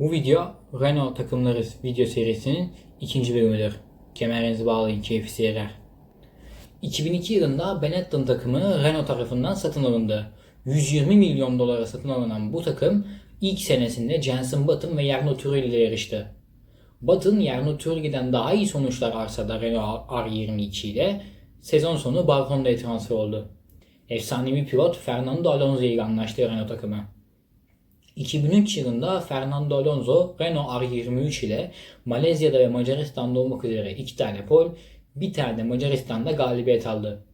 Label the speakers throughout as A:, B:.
A: Bu video Renault takımları video serisinin ikinci bölümüdür. Kemerinizi bağlayın keyifli seyirler. 2002 yılında Benetton takımı Renault tarafından satın alındı. 120 milyon dolara satın alınan bu takım ilk senesinde Jenson Button ve Jarno Trulli ile yarıştı. Button Jarno Trulli'den daha iyi sonuçlar arsa da Renault R22 ile sezon sonu Barhonda'ya transfer oldu. Efsanevi pilot Fernando Alonso ile anlaştı Renault takımı. 2003 yılında Fernando Alonso Renault R23 ile Malezya'da ve Macaristan'da olmak üzere iki tane pol, bir tane Macaristan'da galibiyet aldı.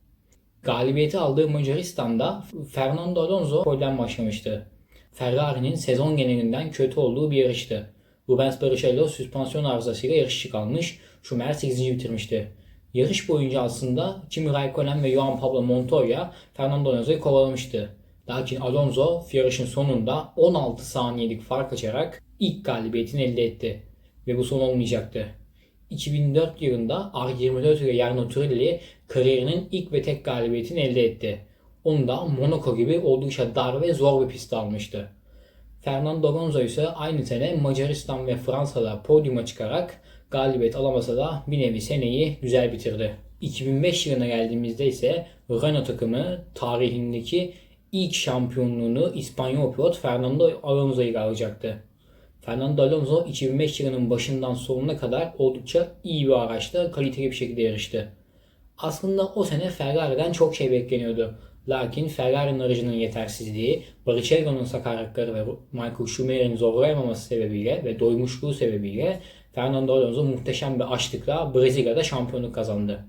A: Galibiyeti aldığı Macaristan'da Fernando Alonso polden başlamıştı. Ferrari'nin sezon genelinden kötü olduğu bir yarıştı. Rubens Barrichello süspansiyon arızasıyla yarışçı kalmış, Schumacher 8. bitirmişti. Yarış boyunca aslında Kimi Raikkonen ve Joan Pablo Montoya Fernando Alonso'yu kovalamıştı. Lakin Alonso yarışın sonunda 16 saniyelik fark açarak ilk galibiyetini elde etti. Ve bu son olmayacaktı. 2004 yılında R24 ile Jarno Trulli kariyerinin ilk ve tek galibiyetini elde etti. Onu da Monaco gibi oldukça dar ve zor bir pist almıştı. Fernando Alonso ise aynı sene Macaristan ve Fransa'da podyuma çıkarak galibiyet alamasa da bir nevi seneyi güzel bitirdi. 2005 yılına geldiğimizde ise Renault takımı tarihindeki ilk şampiyonluğunu İspanyol pilot Fernando Alonso ile alacaktı. Fernando Alonso 2005 yılının başından sonuna kadar oldukça iyi bir araçta kaliteli bir şekilde yarıştı. Aslında o sene Ferrari'den çok şey bekleniyordu. Lakin Ferrari'nin aracının yetersizliği, Barrichello'nun sakarlıkları ve Michael Schumacher'in zorlayamaması sebebiyle ve doymuşluğu sebebiyle Fernando Alonso muhteşem bir açlıkla Brezilya'da şampiyonluk kazandı.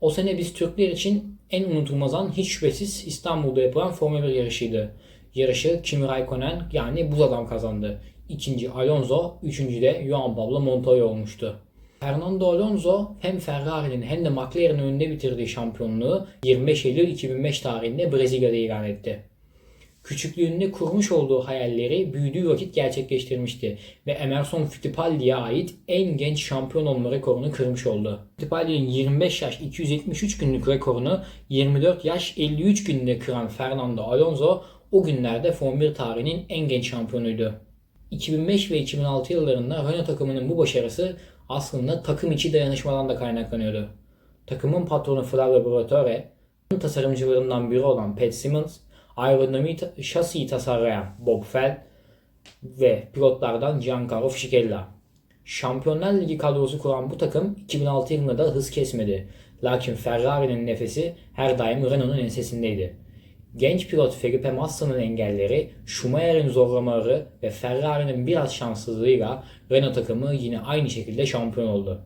A: O sene biz Türkler için en unutulmaz an hiç şüphesiz İstanbul'da yapılan Formula 1 yarışıydı. Yarışı Kimi Raikkonen yani buz adam kazandı. İkinci Alonso, üçüncü de Juan Pablo Montoya olmuştu. Fernando Alonso hem Ferrari'nin hem de McLaren'in önünde bitirdiği şampiyonluğu 25 Eylül 2005 tarihinde Brezilya'da ilan etti. Küçüklüğünde kurmuş olduğu hayalleri büyüdüğü vakit gerçekleştirmişti ve Emerson Fittipaldi'ye ait en genç şampiyon olma rekorunu kırmış oldu. Fittipaldi'nin 25 yaş 273 günlük rekorunu 24 yaş 53 günde kıran Fernando Alonso o günlerde Formula 1 tarihinin en genç şampiyonuydu. 2005 ve 2006 yıllarında Renault takımının bu başarısı aslında takım içi dayanışmadan da kaynaklanıyordu. Takımın patronu Flavio Briatore, tasarımcılarından biri olan Pat Simmons, aerodinamik şasiyi tasarlayan Bob Fell ve pilotlardan Giancarlo Fisichella. Şampiyonlar Ligi kadrosu kuran bu takım 2006 yılında da hız kesmedi. Lakin Ferrari'nin nefesi her daim Renault'un ensesindeydi. Genç pilot Felipe Massa'nın engelleri, Schumacher'in zorlamaları ve Ferrari'nin biraz şanssızlığıyla Renault takımı yine aynı şekilde şampiyon oldu.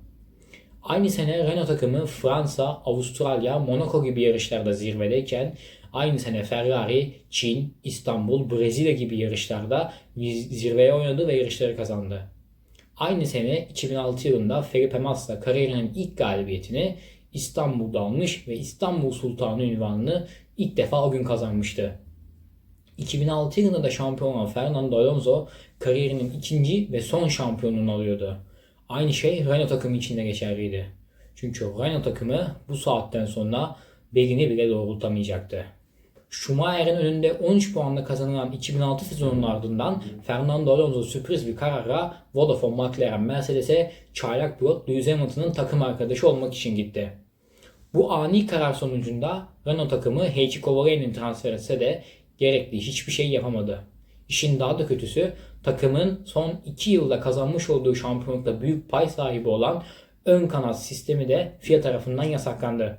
A: Aynı sene Renault takımı Fransa, Avustralya, Monaco gibi yarışlarda zirvedeyken aynı sene Ferrari, Çin, İstanbul, Brezilya gibi yarışlarda zirveye oynadı ve yarışları kazandı. Aynı sene 2006 yılında Felipe Massa kariyerinin ilk galibiyetini İstanbul'da almış ve İstanbul Sultanı ünvanını ilk defa o gün kazanmıştı. 2006 yılında da şampiyon olan Fernando Alonso kariyerinin ikinci ve son şampiyonluğunu alıyordu. Aynı şey Renault takımı için de geçerliydi. Çünkü Renault takımı bu saatten sonra belini bile doğrultamayacaktı. Schumacher'in önünde 13 puanla kazanılan 2006 sezonunun ardından Fernando Alonso sürpriz bir kararla Vodafone McLaren Mercedes'e çaylak pilot Lewis Hamilton'ın takım arkadaşı olmak için gitti. Bu ani karar sonucunda Renault takımı Heikki Kovalainen'i transfer etse de gerekli hiçbir şey yapamadı. İşin daha da kötüsü takımın son 2 yılda kazanmış olduğu şampiyonlukta büyük pay sahibi olan ön kanat sistemi de FIA tarafından yasaklandı.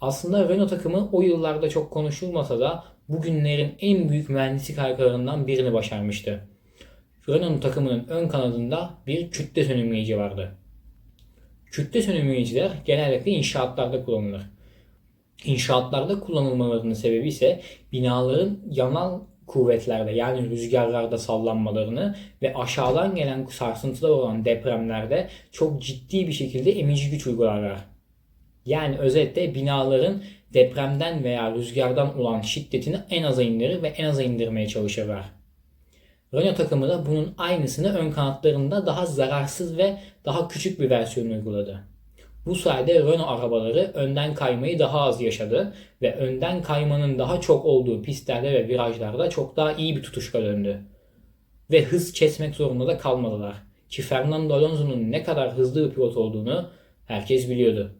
A: Aslında Renault takımı o yıllarda çok konuşulmasa da bugünlerin en büyük mühendislik harikalarından birini başarmıştı. Renault takımının ön kanadında bir kütle sönümleyici vardı. Kütle sönümleyiciler genellikle inşaatlarda kullanılır. İnşaatlarda kullanılmalarının sebebi ise binaların yanal kuvvetlerde yani rüzgarlarda sallanmalarını ve aşağıdan gelen sarsıntılar olan depremlerde çok ciddi bir şekilde emici güç uygularlar. Yani özetle binaların depremden veya rüzgardan olan şiddetini en aza indirir ve en aza indirmeye çalışırlar. Renault takımı da bunun aynısını ön kanatlarında daha zararsız ve daha küçük bir versiyon uyguladı. Bu sayede Renault arabaları önden kaymayı daha az yaşadı ve önden kaymanın daha çok olduğu pistlerde ve virajlarda çok daha iyi bir tutuşka döndü. ve hız kesmek zorunda da kalmadılar. Ki Fernando Alonso'nun ne kadar hızlı bir pilot olduğunu herkes biliyordu.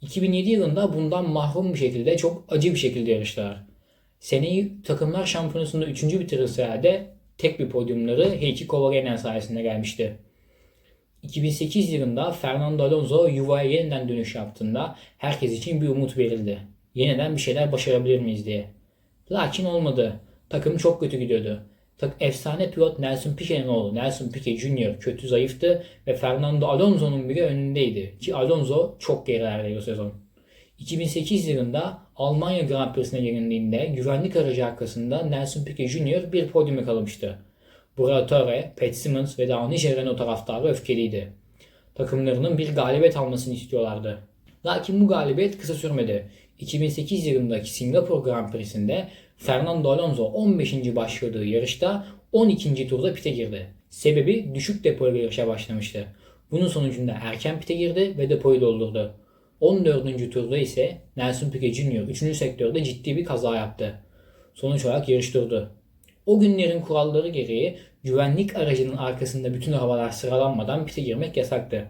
A: 2007 yılında bundan mahrum bir şekilde çok acı bir şekilde yarıştılar. Seneyi takımlar şampiyonasında 3. bitirirse halde tek bir podyumları Heikki Kovalainen sayesinde gelmişti. 2008 yılında Fernando Alonso yuvaya yeniden dönüş yaptığında herkes için bir umut verildi. Yeniden bir şeyler başarabilir miyiz diye. Lakin olmadı. Takım çok kötü gidiyordu. Tak efsane pilot Nelson Piquet'in oğlu Nelson Piquet Jr. kötü zayıftı ve Fernando Alonso'nun bile önündeydi. Ki Alonso çok gerilerde o sezon. 2008 yılında Almanya Grand Prix'sine yenildiğinde güvenlik aracı arkasında Nelson Piquet Jr. bir podyum yakalamıştı. Briatore, Pat Simmons ve daha nice Renault taraftarı öfkeliydi. Takımlarının bir galibiyet almasını istiyorlardı. Lakin bu galibiyet kısa sürmedi. 2008 yılındaki Singapur Grand Prix'sinde Fernando Alonso 15. başladığı yarışta 12. turda pite girdi. Sebebi düşük depoyla yarışa başlamıştı. Bunun sonucunda erken pite girdi ve depoyu doldurdu. 14. turda ise Nelson Piquet Jr. 3. sektörde ciddi bir kaza yaptı. Sonuç olarak yarış durdu. O günlerin kuralları gereği güvenlik aracının arkasında bütün havalar sıralanmadan pite girmek yasaktı.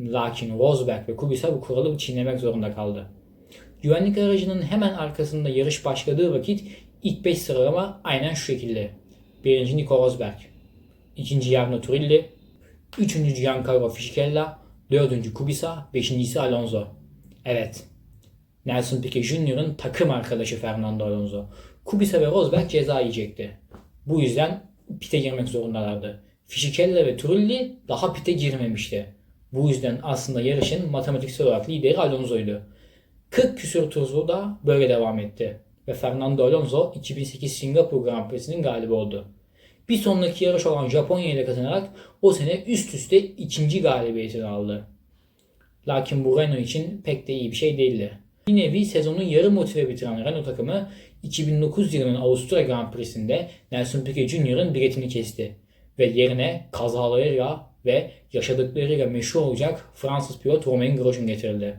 A: Lakin Rosberg ve Kubica bu kuralı çiğnemek zorunda kaldı. Güvenlik aracının hemen arkasında yarış başladığı vakit ilk 5 sıralama aynen şu şekilde. Birinci Nico Rosberg, ikinci Jarno Trulli, üçüncü Giancarlo Fisichella, dördüncü Kubica, beşincisi Alonso. Evet, Nelson Piquet Jr.'ın takım arkadaşı Fernando Alonso. Kubica ve Rosberg ceza yiyecekti. Bu yüzden pite girmek zorundalardı. Fisichella ve Trulli daha pite girmemişti. Bu yüzden aslında yarışın matematiksel olarak lideri Alonso'ydu. 40 küsur turu da böyle devam etti. Ve Fernando Alonso 2008 Singapur Grand Prix'sinin galibi oldu. Bir sonraki yarış olan Japonya ile kazanarak o sene üst üste ikinci galibiyetini aldı. Lakin bu Renault için pek de iyi bir şey değildi. Bir nevi sezonu yarı motive bitiren Renault takımı 2009 yılının Avusturya Grand Prix'sinde Nelson Piquet Jr.'ın biletini kesti. Ve yerine kazalarıyla ve yaşadıklarıyla meşhur olacak Fransız pilot Romain Grosjean getirildi.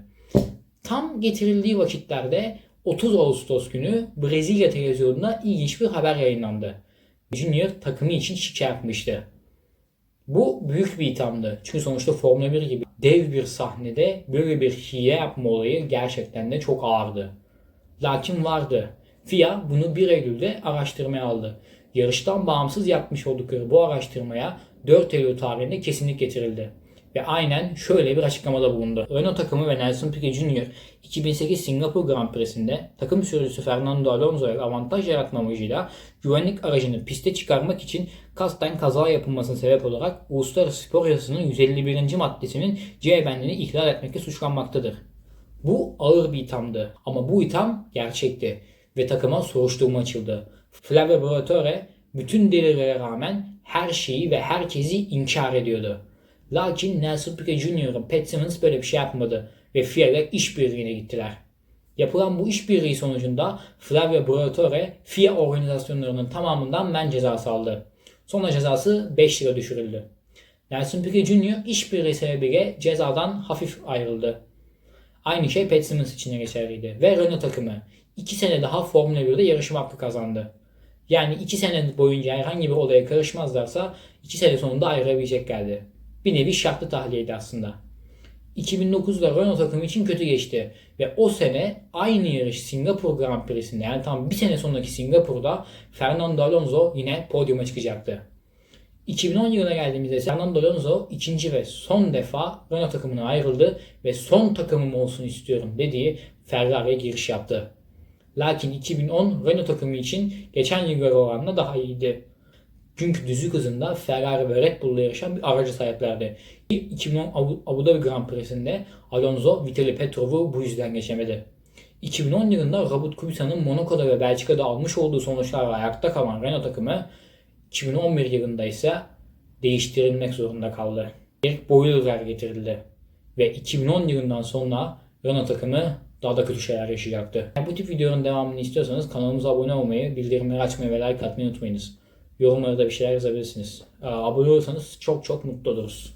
A: Tam getirildiği vakitlerde 30 Ağustos günü Brezilya televizyonunda ilginç bir haber yayınlandı. Junior takımı için şike yapmıştı. Bu büyük bir ithamdı. Çünkü sonuçta Formula 1 gibi dev bir sahnede böyle bir hile yapma olayı gerçekten de çok ağırdı. Lakin vardı. FIA bunu 1 Eylül'de araştırmaya aldı. Yarıştan bağımsız yapmış oldukları bu araştırmaya 4 Eylül tarihinde kesinlik getirildi. Ve aynen şöyle bir açıklamada bulundu. Renault takımı ve Nelson Piquet Jr. 2008 Singapur Grand Prix'sinde takım sürücüsü Fernando Alonso'ya avantaj yaratma amacıyla güvenlik aracını piste çıkarmak için kasten kaza yapılmasına sebep olarak Uluslararası Spor Yasası'nın 151. maddesinin C bendini ihlal etmekle suçlanmaktadır. Bu ağır bir ithamdı ama bu itham gerçekti ve takıma soruşturma açıldı. Flavio Briatore bütün delillere rağmen her şeyi ve herkesi inkar ediyordu. Lakin Nelson Piquet Jr. Pat Simmons böyle bir şey yapmadı ve FIA ile işbirliğine gittiler. Yapılan bu işbirliği sonucunda Flavio Briatore FIA organizasyonlarının tamamından men cezası aldı. Sonra cezası 5 lira düşürüldü. Nelson Piquet Jr. işbirliği sebebiyle cezadan hafif ayrıldı. Aynı şey Pat Simmons için geçerliydi. Ve Renault takımı 2 sene daha Formula 1'de yarışma hakkı kazandı. Yani 2 sene boyunca herhangi bir olaya karışmazlarsa 2 sene sonunda ayrılabileceklerdi. Bir nevi şartlı tahliyeydi aslında. 2009'da Renault takımı için kötü geçti. Ve o sene aynı yarış Singapur Grand Prix'sinde yani tam bir sene sonraki Singapur'da Fernando Alonso yine podyuma çıkacaktı. 2010 yılına geldiğimizde Fernando Alonso ikinci ve son defa Renault takımına ayrıldı ve son takımım olsun istiyorum dediği Ferrari'ye giriş yaptı. Lakin 2010 Renault takımı için geçen yıllara oranla daha iyiydi. Çünkü düzlük hızında Ferrari ve Red Bull'la yarışan bir aracı sahiplerdi. 2010 Abu, Dhabi Grand Prix'sinde Alonso Vitaly Petrov'u bu yüzden geçemedi. 2010 yılında Robert Kubica'nın Monaco'da ve Belçika'da almış olduğu sonuçlarla ayakta kalan Renault takımı 2011 yılında ise değiştirilmek zorunda kaldı. Bir boiler getirildi. Ve 2010 yılından sonra Renault takımı daha da kötü şeyler yaşayacaktı. Bu tip videonun devamını istiyorsanız kanalımıza abone olmayı, bildirimleri açmayı ve like atmayı unutmayınız. Yorumlarda bir şeyler yazabilirsiniz. Abone olursanız çok çok mutlu oluruz.